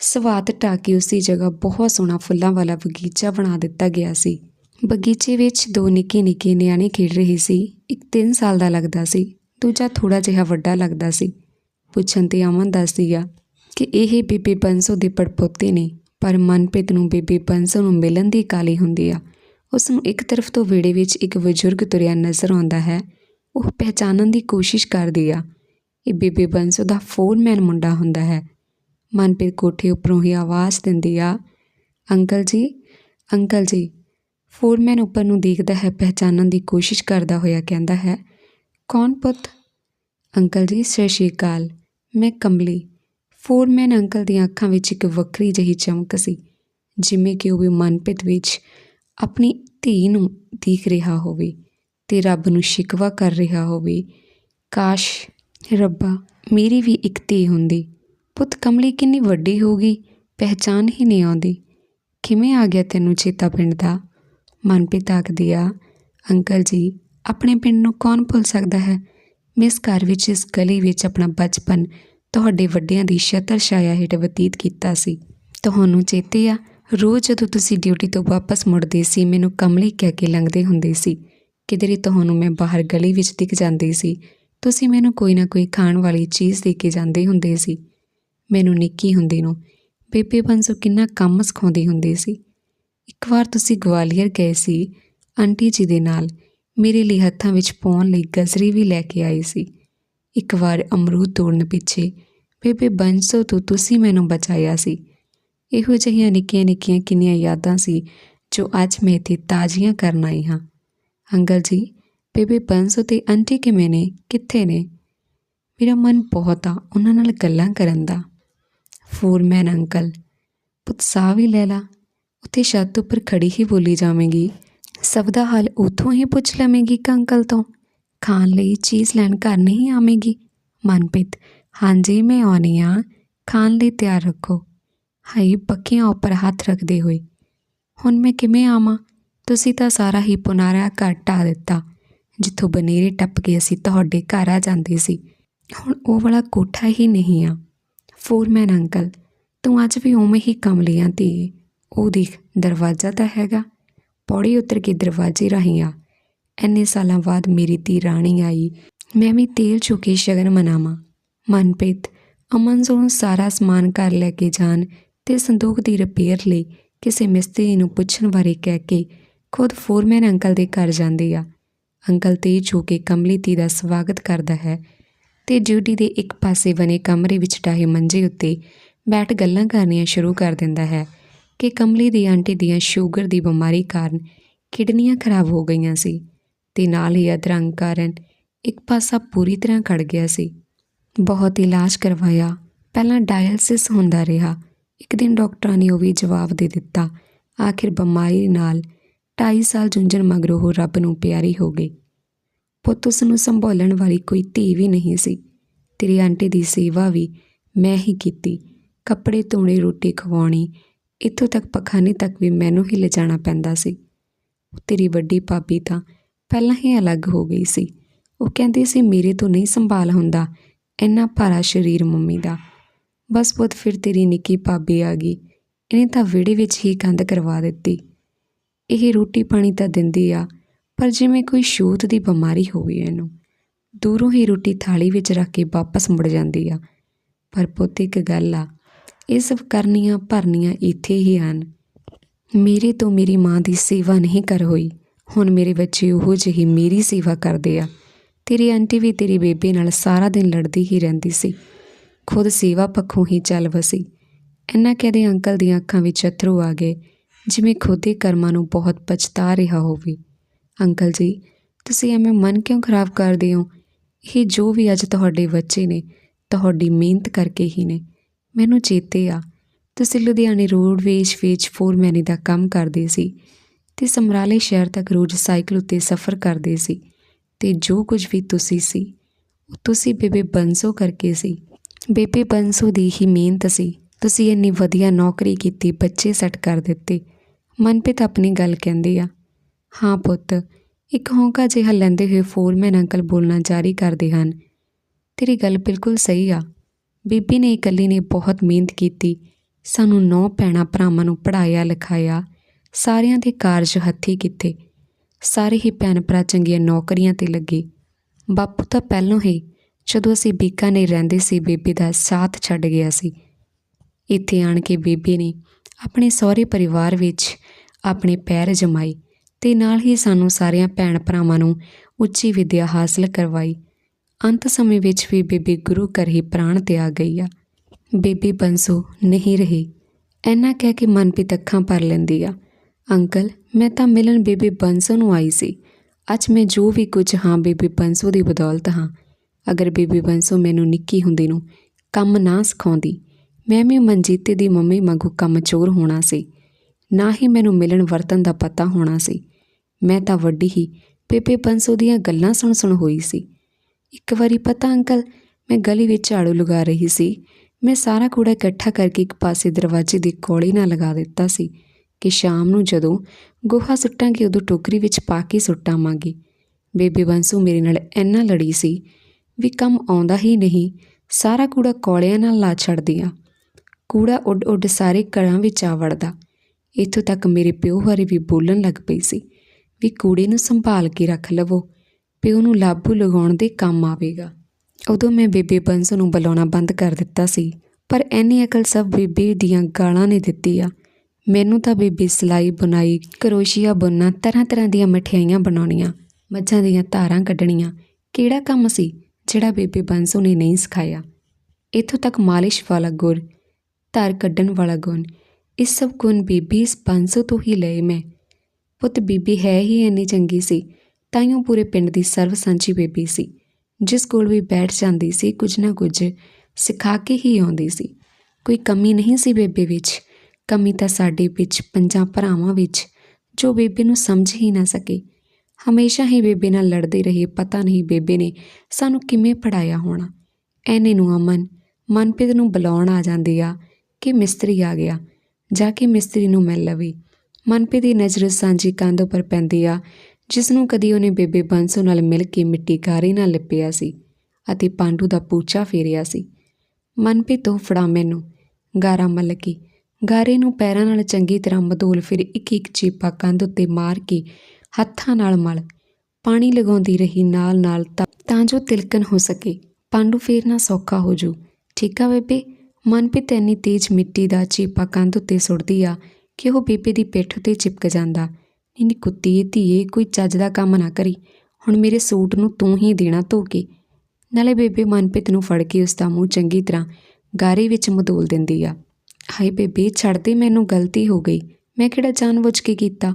ਸਵਾਤ ਢਾਕੀ ਉਸੇ ਜਗ੍ਹਾ ਬਹੁਤ ਸੋਹਣਾ ਫੁੱਲਾਂ ਵਾਲਾ ਬਗੀਚਾ ਬਣਾ ਦਿੱਤਾ ਗਿਆ ਸੀ। ਬਗੀਚੇ ਵਿੱਚ ਦੋ ਨਿੱਕੇ ਨਿੱਕੇ ਨਿਆਣੇ ਖੇਡ ਰਹੇ ਸੀ। ਇੱਕ 3 ਸਾਲ ਦਾ ਲੱਗਦਾ ਸੀ, ਦੂਜਾ ਥੋੜਾ ਜਿਹਾ ਵੱਡਾ ਲੱਗਦਾ ਸੀ। ਪੁੱਛਣ ਤੇ ਅਮਨ ਦੱਸਦੀ ਆ ਕਿ ਇਹ ਬੀਬੀ ਬੰਸੋ ਦੇ ਪੜਪੋਤੇ ਨੇ, ਪਰ ਮਨਪ੍ਰੀਤ ਨੂੰ ਬੀਬੀ ਬੰਸੋ ਨੂੰ ਮਿਲਣ ਦੀ ਕਾਲੀ ਹੁੰਦੀ ਆ। ਉਸ ਨੂੰ ਇੱਕ ਤਰਫ ਤੋਂ ਵਿਹੜੇ ਵਿੱਚ ਇੱਕ ਬਜ਼ੁਰਗ ਤੁਰਿਆ ਨਜ਼ਰ ਆਉਂਦਾ ਹੈ। ਉਹ ਪਹਿਚਾਨਣ ਦੀ ਕੋਸ਼ਿਸ਼ ਕਰਦੀ ਆ। ਇਹ ਬੀਬੀ ਬੰਸੋ ਦਾ ਫੋਰਮੈਨ ਮੁੰਡਾ ਹੁੰਦਾ ਹੈ। ਮਨਪ੍ਰੀਤ ਕੋਠੇ ਉੱਪਰੋਂ ਹੀ ਆਵਾਜ਼ ਦਿੰਦੀ ਆ, ਅੰਕਲ ਜੀ ਅੰਕਲ ਜੀ ਫੋਰਮੈਨ ਉੱਪਰ ਨੂੰ ਦੇਖਦਾ ਹੈ, ਪਹਿਚਾਨਣ ਦੀ ਕੋਸ਼ਿਸ਼ ਕਰਦਾ ਹੋਇਆ ਕਹਿੰਦਾ ਹੈ, ਕੌਣ ਪੁੱਤ? ਅੰਕਲ ਜੀ, ਸਤਿ ਸ਼੍ਰੀ ਅਕਾਲ। ਮੈਂ ਕਮਲੀ ਫੋਰਮੈਨ ਅੰਕਲ ਦੀਆਂ ਅੱਖਾਂ ਵਿੱਚ ਇੱਕ ਵੱਖਰੀ ਜਿਹੀ ਚਮਕ ਸੀ, ਜਿਵੇਂ ਕਿ ਉਹ ਵੀ ਮਨਪਿਤ ਵਿੱਚ ਆਪਣੀ ਧੀ ਨੂੰ ਦੇਖ ਰਿਹਾ ਹੋਵੇ ਤੇ ਰੱਬ ਨੂੰ ਸ਼ਿਕਵਾ ਕਰ ਰਿਹਾ ਹੋਵੇ। ਕਾਸ਼ ਰੱਬਾ, ਮੇਰੀ ਵੀ ਇੱਕ ਧੀ ਹੁੰਦੀ। ਪੁੱਤ ਕਮਲੀ ਕਿੰਨੀ ਵੱਡੀ ਹੋ ਗਈ, ਪਹਿਚਾਨ ਹੀ ਨਹੀਂ ਆਉਂਦੀ। ਕਿਵੇਂ ਆ ਗਿਆ ਤੈਨੂੰ ਚੇਤਾ ਪਿੰਡ ਦਾ? ਮਨਪ੍ਰੀਤ ਆਖਦੀ ਆ, ਅੰਕਲ ਜੀ, ਆਪਣੇ ਪਿੰਡ ਨੂੰ ਕੌਣ ਭੁੱਲ ਸਕਦਾ ਹੈ? ਮੈਂ ਇਸ ਘਰ ਵਿੱਚ, ਇਸ ਗਲੀ ਵਿੱਚ ਆਪਣਾ ਬਚਪਨ ਤੁਹਾਡੇ ਵੱਡਿਆਂ ਦੀ ਛਤਰ ਛਾਇਆ ਹੇਠ ਬਤੀਤ ਕੀਤਾ ਸੀ। ਤੁਹਾਨੂੰ ਚੇਤੇ ਆ, ਰੋਜ਼ ਜਦੋਂ ਤੁਸੀਂ ਡਿਊਟੀ ਤੋਂ ਵਾਪਸ ਮੁੜਦੇ ਸੀ, ਮੈਨੂੰ ਕਮਲੀ ਕਹਿ ਕੇ ਲੰਘਦੇ ਹੁੰਦੇ ਸੀ। ਕਿਧਰੇ ਤੁਹਾਨੂੰ ਮੈਂ ਬਾਹਰ ਗਲੀ ਵਿੱਚ ਦਿਖ ਜਾਂਦੀ ਸੀ, ਤੁਸੀਂ ਮੈਨੂੰ ਕੋਈ ਨਾ ਕੋਈ ਖਾਣ ਵਾਲੀ ਚੀਜ਼ ਦੇ ਕੇ ਜਾਂਦੇ ਹੁੰਦੇ ਸੀ। ਮੈਨੂੰ ਨਿੱਕੀ ਹੁੰਦੀ ਨੂੰ ਬੇਬੇ ਬੰਸੋ ਕਿੰਨਾ ਕੰਮ ਸਿਖਾਉਂਦੀ ਹੁੰਦੀ ਸੀ। ਇੱਕ ਵਾਰ ਤੁਸੀਂ ਗਵਾਲੀਅਰ ਗਏ ਸੀ, ਆਂਟੀ ਜੀ ਦੇ ਨਾਲ, ਮੇਰੇ ਲਈ ਹੱਥਾਂ ਵਿੱਚ ਪਾਉਣ ਲਈ ਗਜ਼ਰੀ ਵੀ ਲੈ ਕੇ ਆਈ ਸੀ। ਇੱਕ ਵਾਰ ਅਮਰੂਦ ਤੋੜਨ ਪਿੱਛੇ, ਬੇਬੇ ਬੰਸੋ ਤੋਂ ਤੁਸੀਂ ਮੈਨੂੰ ਬਚਾਇਆ ਸੀ। ਇਹੋ ਜਿਹੀਆਂ ਨਿੱਕੀਆਂ ਨਿੱਕੀਆਂ ਕਿੰਨੀਆਂ ਯਾਦਾਂ ਸੀ ਜੋ ਅੱਜ ਮੈਂ ਇੱਥੇ ਤਾਜ਼ੀਆਂ ਕਰਨ ਆਈ ਹਾਂ। ਅੰਕਲ ਜੀ, ਬੇਬੇ ਬੰਸੋ ਤੇ ਆਂਟੀ ਕਿਵੇਂ ਨੇ? ਕਿੱਥੇ ਨੇ? ਮੇਰਾ ਮਨ ਬਹੁਤ ਆ ਉਹਨਾਂ ਨਾਲ ਗੱਲਾਂ ਕਰਨ ਦਾ। ਫੋਰਮੈਨ ਅੰਕਲ, ਪੁੱਤ ਸਾਹ ਵੀ ਲੈ ਲਾ। ਉੱਥੇ ਛੱਤ ਉੱਪਰ ਖੜੀ ਹੀ ਬੋਲੀ ਜਾਵੇਗੀ। ਸਭ ਦਾ ਹਾਲ ਉਥੋਂ ਹੀ ਪੁੱਛ ਲਵੇਗੀ ਕਿ ਅੰਕਲ ਤੋਂ। ਖਾਣ ਲਈ ਚੀਜ਼ ਲੈਣ ਘਰ ਨਹੀਂ ਆਵੇਗੀ। ਮਨਪ੍ਰੀਤ, ਹਾਂਜੀ, ਮੈਂ ਆਉਣੀ ਆ। ਖਾਣ ਲਈ ਤਿਆਰ ਰੱਖੋ। ਹਾਈ ਪੱਕੀਆਂ ਉੱਪਰ ਹੱਥ ਰੱਖਦੇ ਹੋਏ। ਹੁਣ ਮੈਂ ਕਿਵੇਂ ਆਵਾਂ? ਤੁਸੀਂ ਤਾਂ ਸਾਰਾ ਹੀ ਪੁਨਾਰਾ ਘਰ ਢਾਹ ਦਿੱਤਾ। ਜਿੱਥੋਂ ਬਨੇਰੇ ਟੱਪ ਕੇ ਅਸੀਂ ਤੁਹਾਡੇ ਘਰ ਆ ਜਾਂਦੇ ਸੀ। ਹੁਣ ਉਹ ਵਾਲਾ ਕੋਠਾ ਹੀ ਨਹੀਂ ਆ। ਫੋਰਮੈਨ ਅੰਕਲ, ਤੂੰ ਅੱਜ ਵੀ ਉਵੇਂ ਹੀ ਕਮਲੀਆਂ ਧੀਏ। ਉਹ ਦੇਖ ਦਰਵਾਜ਼ਾ ਤਾਂ ਹੈਗਾ। ਪੌੜੀ ਉਤਰ ਕੇ ਦਰਵਾਜ਼ੇ ਰਾਹੀਂ ਆ। ਐਨੇ ਸਾਲਾਂ ਬਾਅਦ ਮੇਰੀ ਧੀ ਰਾਣੀ ਆਈ। ਮੈਂ ਵੀ ਤੇਲ ਚੁੱਕੇ ਸ਼ਗਨ ਮਨਾਵਾਂ। ਮਨਪ੍ਰੀਤ, ਅਮਨ ਨੂੰ ਸਾਰਾ ਸਮਾਨ ਘਰ ਲੈ ਕੇ ਜਾਣ ਤੇ ਸੰਦੂਕ ਦੀ ਰਿਪੇਅਰ ਲਈ ਕਿਸੇ ਮਿਸਤਰੀ ਨੂੰ ਪੁੱਛਣ ਬਾਰੇ ਕਹਿ ਕੇ ਖੁਦ ਫੋਰਮੈਨ ਅੰਕਲ ਦੇ ਘਰ ਜਾਂਦੀ ਆ। ਅੰਕਲ ਤੇਜ ਹੋ ਕੇ ਕਮਲੀ ਧੀ ਦਾ ਸਵਾਗਤ ਕਰਦਾ ਹੈ ਤੇ ਡਿਊਟੀ ਦੇ ਇੱਕ ਪਾਸੇ ਬਣੇ ਕਮਰੇ ਵਿੱਚ ਡਾਹੇ ਮੰਜੇ ਉੱਤੇ ਬੈਠ ਗੱਲਾਂ ਕਰਨੀਆਂ ਸ਼ੁਰੂ ਕਰ ਦਿੰਦਾ ਹੈ। ਕਿ ਕਮਲੀ ਦੀ ਆਂਟੀ ਦੀਆਂ ਸ਼ੂਗਰ ਦੀ ਬਿਮਾਰੀ ਕਾਰਨ ਕਿਡਨੀਆਂ ਖਰਾਬ ਹੋ ਗਈਆਂ ਸੀ ਤੇ ਨਾਲ ਹੀ ਅਧਰੰਗ ਕਾਰਨ ਇੱਕ ਪਾਸਾ ਪੂਰੀ ਤਰ੍ਹਾਂ ਖੜ ਗਿਆ ਸੀ। ਬਹੁਤ ਇਲਾਜ ਕਰਵਾਇਆ। ਪਹਿਲਾਂ ਡਾਇਲਸਿਸ ਹੁੰਦਾ ਰਿਹਾ। ਇੱਕ ਦਿਨ ਡਾਕਟਰਾਂ ਨੇ ਉਹ ਵੀ ਜਵਾਬ ਦੇ ਦਿੱਤਾ। ਆਖਿਰ ਬਿਮਾਰੀ ਨਾਲ 2.5 ਸਾਲ ਜੂਝਣ ਮਗਰੋਂ ਉਹ ਰੱਬ ਨੂੰ ਪਿਆਰੀ ਹੋ ਗਈ। ਪੁੱਤ ਉਸ ਨੂੰ ਸੰਭਾਲਣ ਵਾਲੀ ਕੋਈ ਧੀ ਵੀ ਨਹੀਂ ਸੀ। ਤੇਰੀ ਆਂਟੀ ਦੀ ਸੇਵਾ ਵੀ ਮੈਂ ਹੀ ਕੀਤੀ। ਕੱਪੜੇ, ਧੋਣੇ, ਰੋਟੀ ਖਵਾਉਣੀ ਇੱਥੋਂ ਤੱਕ ਪਖਾਨੇ ਤੱਕ ਵੀ ਮੈਨੂੰ ਹੀ ਲਿਜਾਣਾ ਪੈਂਦਾ ਸੀ। ਤੇਰੀ ਵੱਡੀ ਭਾਬੀ ਤਾਂ ਪਹਿਲਾਂ ਹੀ ਅਲੱਗ ਹੋ ਗਈ ਸੀ। ਉਹ ਕਹਿੰਦੀ ਸੀ, ਮੇਰੇ ਤੋਂ ਨਹੀਂ ਸੰਭਾਲ ਹੁੰਦਾ, ਇੰਨਾ ਭਾਰਾ ਸਰੀਰ ਮੰਮੀ ਦਾ। ਬਸ ਪੁੱਤ, ਫਿਰ ਤੇਰੀ ਨਿੱਕੀ ਭਾਬੀ ਆ ਗਈ। ਇਹਨੇ ਤਾਂ ਵਿਹੜੇ ਵਿੱਚ ਹੀ ਕੰਧ ਕਰਵਾ ਦਿੱਤੀ। ਇਹ ਰੋਟੀ ਪਾਣੀ ਤਾਂ ਦਿੰਦੀ ਆ, ਪਰ ਜਿਵੇਂ ਕੋਈ ਛੂਤ ਦੀ ਬਿਮਾਰੀ ਹੋਵੇ ਇਹਨੂੰ, ਦੂਰੋਂ ਹੀ ਰੋਟੀ ਥਾਲੀ ਵਿੱਚ ਰੱਖ ਕੇ ਵਾਪਸ ਮੁੜ ਜਾਂਦੀ ਆ। ਪਰ ਪੁੱਤ, ਇੱਕ ਗੱਲ ਆ ਇਹ ਸਭ ਕਰਨੀਆਂ ਭਰਨੀਆਂ ਇੱਥੇ ਹੀ ਹਨ। ਮੇਰੇ ਤੋਂ ਮੇਰੀ ਮਾਂ ਦੀ ਸੇਵਾ ਨਹੀਂ ਕਰ ਹੋਈ। ਹੁਣ ਮੇਰੇ ਬੱਚੇ ਉਹੋ ਜਿਹੀ ਮੇਰੀ ਸੇਵਾ ਕਰਦੇ ਆ। ਤੇਰੀ ਆਂਟੀ ਵੀ ਤੇਰੀ ਬੇਬੇ ਨਾਲ ਸਾਰਾ ਦਿਨ ਲੜਦੀ ਹੀ ਰਹਿੰਦੀ ਸੀ। ਖੁਦ ਸੇਵਾ ਪੱਖੋਂ ਹੀ ਚੱਲ ਵਸੀ। ਇੰਨਾ ਕਹਦੇ ਅੰਕਲ ਦੀਆਂ ਅੱਖਾਂ ਵਿੱਚ ਅਥਰੂ ਆ ਗਏ, ਜਿਵੇਂ ਖੁਦ ਦੇ ਕਰਮਾਂ ਨੂੰ ਬਹੁਤ ਪਛਤਾ ਰਿਹਾ ਹੋਵੇ। ਅੰਕਲ ਜੀ, ਤੁਸੀਂ ਐਵੇਂ ਮਨ ਕਿਉਂ ਖਰਾਬ ਕਰਦੇ ਹੋ? ਇਹ ਜੋ ਵੀ ਅੱਜ ਤੁਹਾਡੇ ਬੱਚੇ ਨੇ, ਤੁਹਾਡੀ ਮਿਹਨਤ ਕਰਕੇ ਹੀ ਨੇ। ਮੈਨੂੰ ਚੇਤੇ ਆ। ਤੁਸੀਂ ਲੁਧਿਆਣੇ ਰੋਡਵੇਜ ਵਿੱਚ ਫੋਰਮੈਨੀ ਦਾ ਕੰਮ ਕਰਦੇ ਸੀ ਤੇ ਸਮਰਾਲੇ ਸ਼ਹਿਰ ਤੱਕ ਰੋਜ਼ ਸਾਈਕਲ ਉੱਤੇ ਸਫ਼ਰ ਕਰਦੇ ਸੀ ਤੇ ਜੋ ਕੁਝ ਵੀ ਤੁਸੀਂ ਸੀ, ਉਹ ਤੁਸੀਂ ਬੇਬੇ ਬੰਸੋ ਕਰਕੇ ਸੀ। ਬੇਬੇ ਬੰਸੋ ਦੀ ਹੀ ਮਿਹਨਤ ਸੀ। ਤੁਸੀਂ ਇੰਨੀ ਵਧੀਆ ਨੌਕਰੀ ਕੀਤੀ, ਬੱਚੇ ਸੈੱਟ ਕਰ ਦਿੱਤੇ। ਮਨਪ੍ਰੀਤ ਆਪਣੀ ਗੱਲ ਕਹਿੰਦੇ ਆ, ਹਾਂ ਪੁੱਤ, ਇੱਕ ਹੌਂਕਾ ਜਿਹਾ ਲੈਂਦੇ ਹੋਏ ਫੋਰਮੈਨ ਅੰਕਲ ਬੋਲਣਾ ਜਾਰੀ ਕਰਦੇ ਹਨ। ਤੇਰੀ ਗੱਲ ਬਿਲਕੁਲ ਸਹੀ ਆ। ਬੀਬੀ ਨੇ ਇਕੱਲੀ ਨੇ ਬਹੁਤ ਮਿਹਨਤ ਕੀਤੀ। ਸਾਨੂੰ ਨੌ ਭੈਣਾਂ ਭਰਾਵਾਂ ਨੂੰ ਪੜਾਇਆ ਲਿਖਾਇਆ, ਸਾਰਿਆਂ ਦੇ ਕਾਰਜ ਹੱਥੀ ਕੀਤੇ। ਸਾਰੇ ਹੀ ਭੈਣ ਭਰਾ ਚੰਗੀਆਂ ਨੌਕਰੀਆਂ ਤੇ ਲੱਗੇ। ਬਾਪੂ ਤਾਂ ਪਹਿਲਾਂ ਹੀ, ਜਦੋਂ ਅਸੀਂ ਬੀਕਾਨੇਰ ਰਹਿੰਦੇ ਸੀ, ਬੀਬੀ ਦਾ ਸਾਥ ਛੱਡ ਗਿਆ ਸੀ। ਇੱਥੇ ਆਣ ਕੇ ਬੀਬੀ ਨੇ ਆਪਣੇ ਸਹੁਰੇ ਪਰਿਵਾਰ ਵਿੱਚ ਆਪਣੇ ਪੈਰ ਜਮਾਏ ਤੇ ਨਾਲ ਹੀ ਸਾਨੂੰ ਸਾਰਿਆਂ ਭੈਣ ਭਰਾਵਾਂ ਨੂੰ ਉੱਚੀ ਵਿੱਦਿਆ ਹਾਸਲ ਕਰਵਾਈ। ਅੰਤ ਸਮੇਂ ਵਿੱਚ ਵੀ ਬੇਬੇ ਗੁਰੂ ਘਰ ਹੀ ਪ੍ਰਾਣ ਤਿਆਗ ਗਈ ਆ। ਬੇਬੀ ਬੰਸੋ ਨਹੀਂ ਰਹੀ। ਐਨਾ ਕਹਿ ਕੇ ਮਨਪ੍ਰੀਤ ਅੱਖਾਂ ਭਰ ਲੈਂਦੀ ਆ। ਅੰਕਲ, ਮੈਂ ਤਾਂ ਮਿਲਣ ਬੇਬੀ ਬੰਸੋ ਨੂੰ ਆਈ ਸੀ। ਅੱਜ ਮੈਂ ਜੋ ਵੀ ਕੁਝ ਹਾਂ ਬੇਬੀ ਬੰਸੋ ਦੀ ਬਦੌਲਤ ਹਾਂ। ਅਗਰ ਬੇਬੀ ਬੰਸੋ ਮੈਨੂੰ ਨਿੱਕੀ ਹੁੰਦੀ ਨੂੰ ਕੰਮ ਨਾ ਸਿਖਾਉਂਦੀ, ਮੈਂ ਵੀ ਮਨਜੀਤੇ ਦੀ ਮੰਮੀ ਵਾਂਗੂ ਕੰਮ ਚੋਰ ਹੋਣਾ ਸੀ। ਨਾ ਹੀ ਮੈਨੂੰ ਮਿਲਣ ਵਰਤਨ ਦਾ ਪਤਾ ਹੋਣਾ ਸੀ। ਮੈਂ ਤਾਂ ਵੱਡੀ ਹੀ ਬੇਬੇ ਬੰਸੋ ਦੀਆਂ ਗੱਲਾਂ ਸੁਣ ਸੁਣ ਹੋਈ ਸੀ। ਇੱਕ ਵਾਰੀ ਪਤਾ ਅੰਕਲ, ਮੈਂ ਗਲੀ ਵਿੱਚ ਝਾੜੂ ਲਗਾ ਰਹੀ ਸੀ। ਮੈਂ ਸਾਰਾ ਕੂੜਾ ਇਕੱਠਾ ਕਰਕੇ ਇੱਕ ਪਾਸੇ ਦਰਵਾਜ਼ੇ ਦੇ ਕੋਲੇ ਨਾਲ ਲਗਾ ਦਿੱਤਾ ਸੀ ਕਿ ਸ਼ਾਮ ਨੂੰ ਜਦੋਂ ਗੋਹਾ ਸੁੱਟਾਂਗੇ, ਉਦੋਂ ਟੋਕਰੀ ਵਿੱਚ ਪਾ ਕੇ ਸੁੱਟਾਵਾਂਗੀ। ਬੇਬੇ ਬੰਸੂ ਮੇਰੇ ਨਾਲ ਇੰਨਾ ਲੜੀ ਸੀ ਵੀ ਕੰਮ ਆਉਂਦਾ ਹੀ ਨਹੀਂ, ਸਾਰਾ ਕੂੜਾ ਕੋਲਿਆਂ ਨਾਲ ਲਾ ਛੱਡਦੀ ਆ ਕੂੜਾ ਉੱਡ ਉੱਡ ਸਾਰੇ ਘਰਾਂ ਵਿੱਚ ਆ ਵੜਦਾ। ਇੱਥੋਂ ਤੱਕ ਮੇਰੇ ਪਿਓ ਬਾਰੇ ਵੀ ਬੋਲਣ ਲੱਗ ਪਈ ਸੀ ਵੀ ਕੂੜੇ ਨੂੰ ਸੰਭਾਲ ਕੇ ਰੱਖ ਲਵੋ। ਵੀ ਉਹਨੂੰ ਲਾਭੂ ਲਗਾਉਣ ਦੇ ਕੰਮ ਆਵੇਗਾ। ਉਦੋਂ ਮੈਂ ਬੇਬੇ ਬੰਸ ਨੂੰ ਬੁਲਾਉਣਾ ਬੰਦ ਕਰ ਦਿੱਤਾ ਸੀ, ਪਰ ਐਨੀ ਅਕਲ ਸਭ ਬੇਬੇ ਦੀਆਂ ਗਾਲਾਂ ਨੇ ਦਿੱਤੀ ਆ। ਮੈਨੂੰ ਤਾਂ ਬੇਬੇ ਸਿਲਾਈ ਬੁਣਾਈ, ਕਰੋਸ਼ੀਆ ਬੁਣਨਾ, ਤਰ੍ਹਾਂ ਤਰ੍ਹਾਂ ਦੀਆਂ ਮਠਿਆਈਆਂ ਬਣਾਉਣੀਆਂ, ਮੱਝਾਂ ਦੀਆਂ ਧਾਰਾਂ ਕੱਢਣੀਆਂ, ਕਿਹੜਾ ਕੰਮ ਸੀ ਜਿਹੜਾ ਬੇਬੇ ਬੰਸੋ ਨੇ ਨਹੀਂ ਸਿਖਾਇਆ? ਇੱਥੋਂ ਤੱਕ ਮਾਲਿਸ਼ ਵਾਲਾ ਗੁਰ ਧਾਰ ਕੱਢਣ ਵਾਲਾ ਗੁਣ ਇਹ ਸਭ ਗੁਣ ਬੀਬੀ ਇਸ ਬੰਸੋ ਤੋਂ ਹੀ ਲਏ ਮੈਂ। ਪੁੱਤ ਬੀਬੀ ਹੈ ਹੀ ਇੰਨੀ ਚੰਗੀ ਸੀ ਤਾਈਓ ਪੂਰੇ ਪਿੰਡ ਦੀ ਸਰਵ ਸਾਂਝੀ ਬੇਬੀ ਸੀ, ਜਿਸ ਕੋਲ ਵੀ ਬੈਠ ਜਾਂਦੀ ਸੀ, ਕੁਝ ਨਾ ਕੁਝ ਸਿਖਾ ਕੇ ਹੀ ਆਉਂਦੀ ਸੀ। ਕੋਈ ਕਮੀ ਨਹੀਂ ਸੀ ਬੇਬੇ ਵਿੱਚ, ਕਮੀ ਤਾਂ ਸਾਡੇ ਵਿੱਚ, ਪੰਜਾਂ ਭਰਾਵਾਂ ਵਿੱਚ, ਜੋ ਬੇਬੇ ਨੂੰ ਸਮਝ ਹੀ ਨਾ ਸਕੇ। ਹਮੇਸ਼ਾ ਹੀ ਬੇਬੇ ਨਾਲ ਲੜਦੇ ਰਹੇ, ਪਤਾ ਨਹੀਂ ਬੇਬੇ ਨੇ ਸਾਨੂੰ ਕਿਵੇਂ ਪੜਾਇਆ ਹੋਣਾ। ਐਨੇ ਨੂੰ ਅਮਨ, ਮਨਪ੍ਰੀਤ ਨੂੰ ਬੁਲਾਉਣ ਆ ਜਾਂਦੀ ਆ ਕਿ ਮਿਸਤਰੀ ਆ ਗਿਆ, ਜਾ ਕੇ ਮਿਸਤਰੀ ਨੂੰ ਮਿਲ ਲਵੇ। ਮਨਪ੍ਰੀਤ ਦੀ ਨਜ਼ਰ ਸਾਂਝੀ ਕੰਧ ਉੱਪਰ ਪੈਂਦੀ ਆ ਜਿਸ ਨੂੰ ਕਦੀ ਉਹਨੇ ਬੇਬੇ ਬੰਸੋ ਨਾਲ ਮਿਲ ਕੇ ਮਿੱਟੀ ਕਾਰੀ ਨਾਲ ਲਿਪਿਆ ਸੀ ਅਤੇ ਪਾਂਡੂ ਦਾ ਪੂਛਾ ਫੇਰਿਆ ਸੀ। ਮਨਪ੍ਰੀਤ ਤੋਂ ਫੜਾ ਮੈਨੂੰ ਗਾਰਾ ਮਲਕੀ, ਗਾਰੇ ਨੂੰ ਪੈਰਾਂ ਨਾਲ ਚੰਗੀ ਤਰ੍ਹਾਂ ਮਧੋਲ ਫਿਰ ਇੱਕ ਇੱਕ ਚੀਪਾ ਕੰਧ ਉੱਤੇ ਮਾਰ ਕੇ ਹੱਥਾਂ ਨਾਲ ਮਲ। ਪਾਣੀ ਲਗਾਉਂਦੀ ਰਹੀ ਨਾਲ ਨਾਲ ਤਾਂ ਤਾਂ ਜੋ ਤਿਲਕਣ ਹੋ ਸਕੇ। ਪਾਂਡੂ ਫੇਰਨਾ ਸੌਖਾ ਹੋ ਜੂ। ਠੀਕ ਆ ਬੇਬੇ? ਮਨਪ੍ਰੀਤ ਇੰਨੀ ਤੇਜ਼ ਮਿੱਟੀ ਦਾ ਚੀਪਾ ਕੰਧ ਉੱਤੇ ਸੁੱਟਦੀ ਆ ਕਿ ਉਹ ਬੇਬੇ ਦੀ ਪਿੱਠ ਉੱਤੇ ਚਿਪਕ ਜਾਂਦਾ। ਇੰਨੀ ਕੁੱਤੀ ਧੀਏ ਕੋਈ ਚੱਜ ਦਾ ਕੰਮ ਨਾ ਕਰੀ। ਹੁਣ ਮੇਰੇ ਸੂਟ ਨੂੰ ਤੂੰ ਹੀ ਦੇਣਾ ਧੋ ਕੇ ਨਾਲੇ ਬੇਬੇ ਮਨਪ੍ਰੀਤ ਨੂੰ ਫੜ ਕੇ ਉਸ ਦਾ ਮੂੰਹ ਚੰਗੀ ਤਰ੍ਹਾਂ ਗਾਰੇ ਵਿੱਚ ਮਦੋਲ ਦਿੰਦੀ ਆ। ਹਾਏ ਬੇਬੇ, ਛੱਡ ਦੇ, ਮੈਨੂੰ ਗਲਤੀ ਹੋ ਗਈ। ਮੈਂ ਕਿਹੜਾ ਜਾਣਬੁੱਝ ਕੇ ਕੀਤਾ?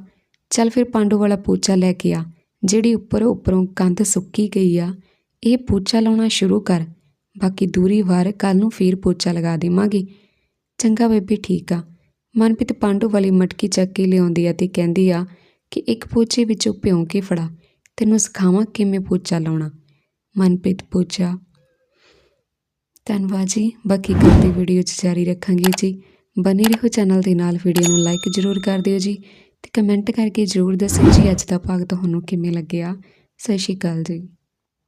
ਚੱਲ ਫਿਰ ਪਾਂਡੂ ਵਾਲਾ ਪੋਚਾ ਲੈ ਕੇ ਆ। ਜਿਹੜੀ ਉੱਪਰ ਉੱਪਰੋਂ ਕੰਧ ਸੁੱਕੀ ਗਈ ਆ, ਇਹ ਪੋਚਾ ਲਾਉਣਾ ਸ਼ੁਰੂ ਕਰ। ਬਾਕੀ ਦੂਰੀ ਵਾਰ ਕੱਲ ਨੂੰ ਫੇਰ ਪੋਚਾ ਲਗਾ ਦੇਵਾਂਗੇ। ਚੰਗਾ ਬੇਬੇ, ਠੀਕ ਆ। ਮਨਪ੍ਰੀਤ ਪਾਂਡੂ ਵਾਲੀ ਮਟਕੀ ਚੱਕ ਕੇ ਲਿਆਉਂਦੀ ਆ ਤੇ ਕਹਿੰਦੀ ਆ ਕਿ ਇੱਕ ਪੋਚੇ ਵਿੱਚੋਂ ਭਿਉਂ ਕੇ ਫੜਾ। ਤੈਨੂੰ ਸਿਖਾਵਾਂ ਕਿਵੇਂ ਪੋਚਾ ਲਾਉਣਾ। ਮਨਪ੍ਰੀਤ ਪੋਚਾ। ਧੰਨਵਾਦ ਜੀ। ਬਾਕੀ ਕੱਲ੍ਹ ਦੀ ਵੀਡੀਓ 'ਚ ਜਾਰੀ ਰੱਖਾਂਗੇ ਜੀ। ਬਨੇ ਰਹੋ ਚੈਨਲ ਦੇ ਨਾਲ। ਵੀਡੀਓ ਨੂੰ ਲਾਈਕ ਜ਼ਰੂਰ ਕਰ ਦਿਓ ਜੀ। ਤੇ ਕਮੈਂਟ ਕਰਕੇ ਜ਼ਰੂਰ ਦੱਸਿਓ ਜੀ ਅੱਜ ਦਾ ਭਾਗ ਤੁਹਾਨੂੰ ਕਿਵੇਂ ਲੱਗਿਆ। ਸਤਿ ਸ਼੍ਰੀ ਅਕਾਲ ਜੀ।